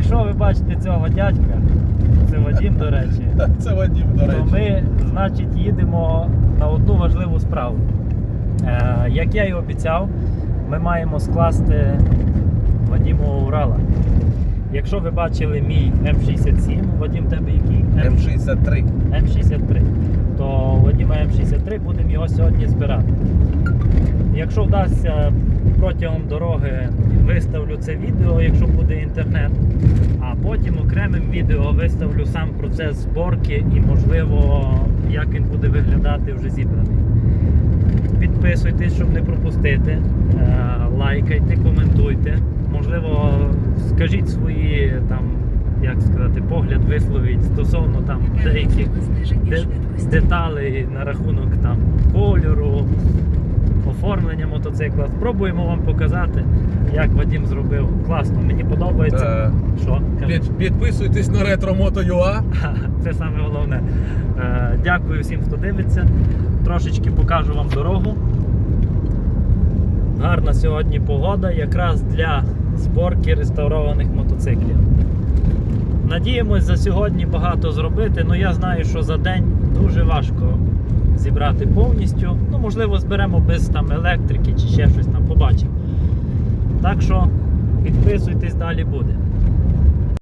Якщо ви бачите цього дядька, це Вадім, до речі, Це Вадим, до то ми, значить, їдемо на одну важливу справу. Е, як я і обіцяв, ми маємо скласти Вадімового Урала. Якщо ви бачили мій М67, Вадім, тебе який? М63. М63, то Вадима М63 будемо його сьогодні збирати. Якщо вдасться протягом дороги, виставлю це відео, якщо буде інтернет, окремим відео виставлю сам процес зборки і, можливо, як він буде виглядати вже зібраний. Підписуйтесь, щоб не пропустити. Е, Лайкайте, коментуйте. Можливо, скажіть свої там, як сказати, погляд висловіть стосовно там деяких де- деталей на рахунок там кольору, оформлення мотоцикла. Спробуємо вам показати, як Вадим зробив. Класно, мені подобається. Е, Що? Під- Підписуйтесь на RetroMoto.ua. Це саме головне. Е, Дякую всім, хто дивиться. Трошечки покажу вам дорогу. Гарна сьогодні погода, якраз для зборки реставрованих мотоциклів. Надіємось за сьогодні багато зробити, але я знаю, що за день дуже важко зібрати повністю. Ну, можливо, зберемо без там електрики чи ще щось там побачимо. Так що підписуйтесь, далі буде.